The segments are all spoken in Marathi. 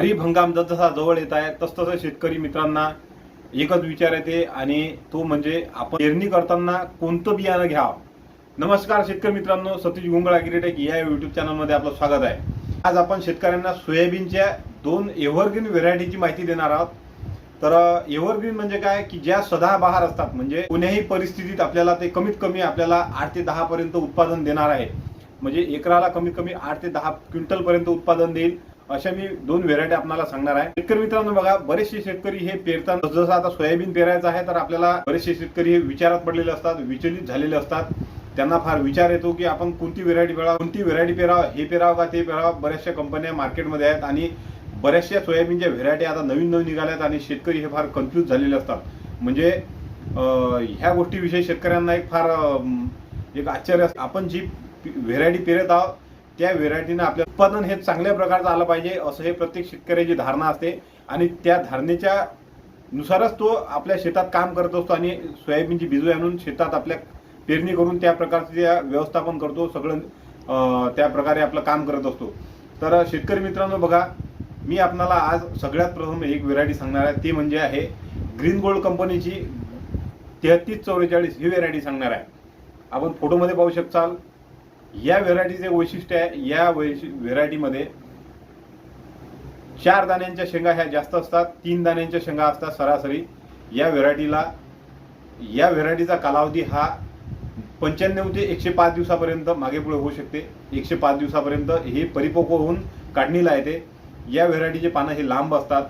खरीप हंगाम जसा जवळ येत आहे तसतसं शेतकरी मित्रांना एकच विचार येते आणि तो म्हणजे आपण पेरणी करताना कोणतं बियाणं घ्यावं? नमस्कार शेतकरी मित्रांनो सतीश गुंगळा गिरेटेक या युट्यूब चॅनलमध्ये आपलं स्वागत आहे. आज आपण शेतकऱ्यांना सोयाबीनच्या दोन एव्हरग्रीन व्हेरायटीची माहिती देणार आहोत. तर एव्हरग्रीन म्हणजे काय? की ज्या सदाबहार असतात म्हणजे कोण्याही परिस्थितीत आपल्याला ते कमीत कमी आपल्याला आठ ते दहा पर्यंत उत्पादन देणार आहे. म्हणजे एकराला कमीत कमी आठ ते दहा क्विंटल पर्यंत उत्पादन देईल. अशा मी दोन व्हेरायटी आपल्याला सांगणार आहे. शेतकरी मित्रांनो बघा बरेचसे शेतकरी हे पेरताना जसं आता सोयाबीन पेरायचं आहे तर आपल्याला बरेचसे शेतकरी हे विचारात पडलेले असतात विचलित झालेले असतात. त्यांना फार विचार येतो की आपण कोणती व्हेरायटी पेरावं कोणती व्हेरायटी पेरावं हे पेरावं का ते पेरावं? बऱ्याचशा कंपन्या मार्केटमध्ये आहेत आणि बऱ्याचशा सोयाबीनच्या व्हेरायटी आता नवीन नवीन निघाल्यात आणि शेतकरी हे फार कन्फ्यूज झालेले असतात. म्हणजे ह्या गोष्टीविषयी शेतकऱ्यांना एक फार एक आश्चर्य असतं. आपण जी व्हेरायटी पेरत आहोत त्या व्हेरायटीनं आपलं उत्पादन हे चांगल्या प्रकारचं आलं पाहिजे असं हे प्रत्येक शेतकऱ्याची धारणा असते. आणि त्या धारणेच्या नुसारच तो आपल्या शेतात काम करत असतो आणि सोयाबीनची बिजू आणून शेतात आपल्या पेरणी करून त्या प्रकारचं त्या व्यवस्थापन करतो सगळं त्या प्रकारे आपलं काम करत असतो. तर शेतकरी मित्रांनो बघा मी आपणाला आज सगळ्यात प्रथम एक व्हेरायटी सांगणार आहे ती म्हणजे आहे ग्रीन गोल्ड कंपनीची तेहतीस चौवेचाळीस ही व्हेरायटी सांगणार आहे. आपण फोटोमध्ये पाहू शकताल. या व्हेरायटीचे वैशिष्ट्य आहे या व्हेरायटीमध्ये चार दाण्यांच्या शेंगा ह्या जास्त असतात तीन दाण्यांच्या शेंगा असतात सरासरी. या व्हेरायटीला या व्हेरायटीचा कालावधी हा पंच्याण्णव ते एकशे पाच दिवसापर्यंत मागे पुढे होऊ शकते. एकशे पाच दिवसापर्यंत हे परिपक्व होऊन काढणीला येते. या व्हेरायटीचे पानं हे लांब असतात.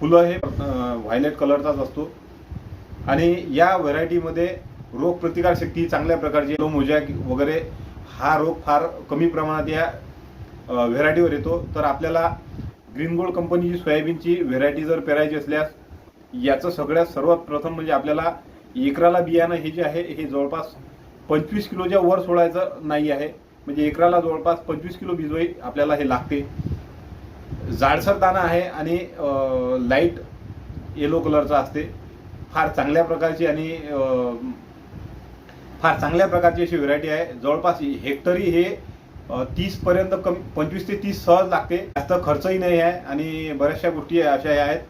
फुलं हे व्हायलेट कलरचाच असतो. आणि या व्हेरायटीमध्ये रोग प्रतिकार शक्ती चांगल्या प्रकारची मोजॅक वगैरे हा रोग फार कमी प्रमाणात या व्हेरायटीवर येतो. तर आपल्याला ग्रीन गोल्ड कंपनीची सोयाबीनची व्हेरायटी जर पेरायची असल्यास याचं सगळ्यात सर्वात प्रथम म्हणजे आपल्याला एकराला बियाणं हे जे आहे हे जवळपास पंचवीस किलोच्या वर सोडायचं नाही आहे. म्हणजे एकराला जवळपास पंचवीस किलो बिजवाई आपल्याला हे लागते. जाडसर दाणा आहे आणि लाइट येलो कलरचा असते. फार चांगल्या प्रकारची आणि फार चांगल्या प्रकारची अशी व्हेरायटी आहे. जवळपास हेक्टरी हे तीस पर्यंत कमी पंचवीस ते तीस सहज लागते. जास्त खर्चही नाही आहे आणि बऱ्याचशा गोष्टी अशा आहेत.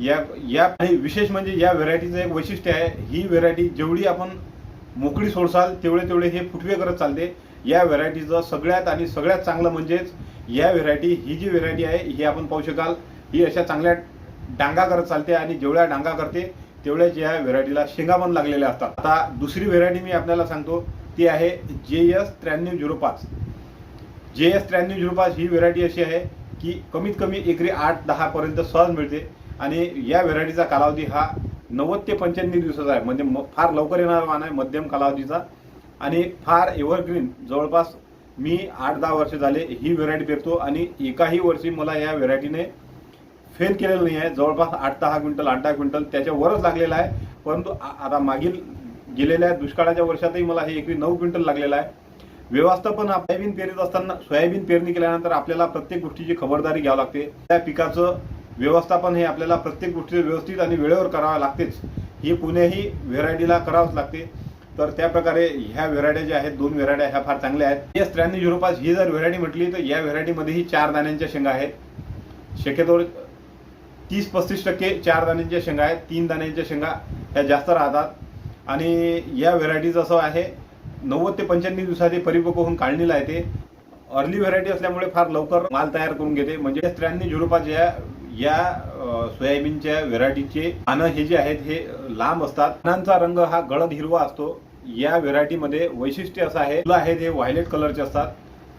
या या आणि विशेष म्हणजे या व्हेरायटीचं एक वैशिष्ट्य आहे. ही व्हेरायटी जेवढी आपण मोकळी सोडसाल तेवढे तेवढे हे फुटवे करत चालते. या व्हेरायटीचं सगळ्यात आणि सगळ्यात चांगलं म्हणजेच या व्हेरायटी ही जी व्हेरायटी आहे ही आपण पाहू शकाल. ही अशा चांगल्या डांगा करत चालते आणि जेवढ्या डांगा करते तेवढ्याच या व्हेरायटीला शेंगा पण लागलेल्या असतात. आता दुसरी व्हेरायटी मी आपल्याला सांगतो ती आहे जे एस त्र्याण्णव झिरो पाच. जे एस त्र्याण्णव झिरो पाच ही व्हेरायटी अशी आहे की कमीत कमी एकरी आठ दहापर्यंत सहज मिळते आणि या व्हेरायटीचा कालावधी हा नव्वद ते पंच्याण्णव दिवसाचा आहे. म्हणजे म- फार लवकर येणारा वाहन आहे मध्यम कालावधीचा. आणि फार एव्हरग्रीन जवळपास मी आठ दहा वर्ष झाले ही व्हेरायटी पेरतो आणि एकाही वर्षी मला या व्हेरायटीने फेल केलेलं नाही आहे. जवळपास आठ दहा क्विंटल आठ दहा क्विंटल त्याच्यावरच लागलेला आहे. परंतु आता मागील गेलेल्या दुष्काळाच्या वर्षातही मला हे एकवीस नऊ क्विंटल लागलेलं आहे. व्यवस्थापन सोयाबीन पेरत असताना सोयाबीन पेरणी केल्यानंतर आपल्याला प्रत्येक गोष्टीची खबरदारी घ्यावी लागते. त्या पिकाचं व्यवस्थापन हे आपल्याला प्रत्येक गोष्टीचं व्यवस्थित आणि वेळेवर करावं लागतेच. ही कोण्याही व्हेरायटीला करावंच लागते. तर त्या प्रकारे ह्या व्हेरायट्या ज्या आहेत दोन व्हेरायट्या ह्या फार चांगल्या आहेत. एस त्र्याण्णव झिरो पाच ही जर व्हेरायटी म्हटली तर या व्हेरायटीमध्येही चार दाण्यांच्या शेंगा आहेत. शक्यतो तीस पस्तीस टक्के चार दाण्यांच्या शेंगा आहेत तीन दाण्यांच्या शेंगा ह्या जास्त राहतात. आणि या व्हेरायटीज असं आहे नव्वद ते पंच्याण्णव दिवसात हे परिपक्व होऊन काढणीला येते. अर्ली व्हेरायटी असल्यामुळे फार लवकर माल तयार करून घेते. म्हणजे त्र्याण्णव झिरो या या सोयाबीनच्या व्हेरायटीचे पानं हे जे आहेत हे लांब असतात. पानांचा रंग हा गडद हिरवा असतो. या व्हेरायटीमध्ये वैशिष्ट्य असं आहे फुलं आहेत हे व्हायलेट कलरचे असतात.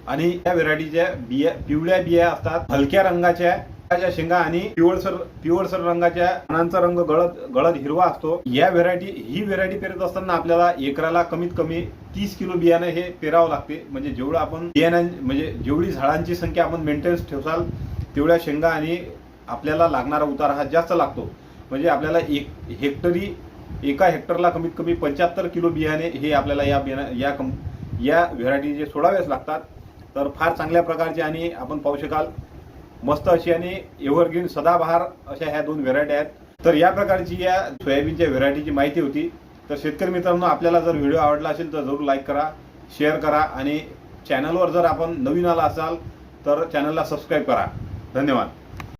आणि या व्हेरायटीच्या बिया पिवळ्या बिया असतात. हलक्या रंगाच्या रंगाच्या शेंगा आणि पिवळसर पिवळसर रंगाच्या पानांचा रंग गळद गळद हिरवा असतो. या व्हेरायटी ही व्हेरायटी पेरत असताना आपल्याला एकराला कमीत कमी तीस किलो बियाणं हे पेरावं लागते. म्हणजे जेवढं आपण बियाणां म्हणजे जेवढी झाडांची संख्या आपण मेंटेन्स ठेवसाल तेवढ्या शेंगा आणि आपल्याला लागणारा उतारा हा जास्त लागतो. म्हणजे आपल्याला एक हेक्टरी एका हेक्टरला कमीत कमी पंच्याहत्तर किलो बियाणे हे आपल्याला या बियाणा या कम या व्हेरायटीचे सोडावेच लागतात. तर फार चांगल्या प्रकारचे आणि आपण पाहू शकाल मस्त अशी आणि एव्हरग्रीन सदाबहार अशा ह्या दोन व्हेरायटी आहेत. तर या प्रकारची या सोयाबीनच्या व्हेरायटीची माहिती होती. तर शेतकरी मित्रांनो आपल्याला जर व्हिडिओ आवडला असेल तर जरूर लाईक करा शेअर करा आणि चॅनलवर जर आपण नवीन आला असाल तर चॅनलला सबस्क्राईब करा. धन्यवाद.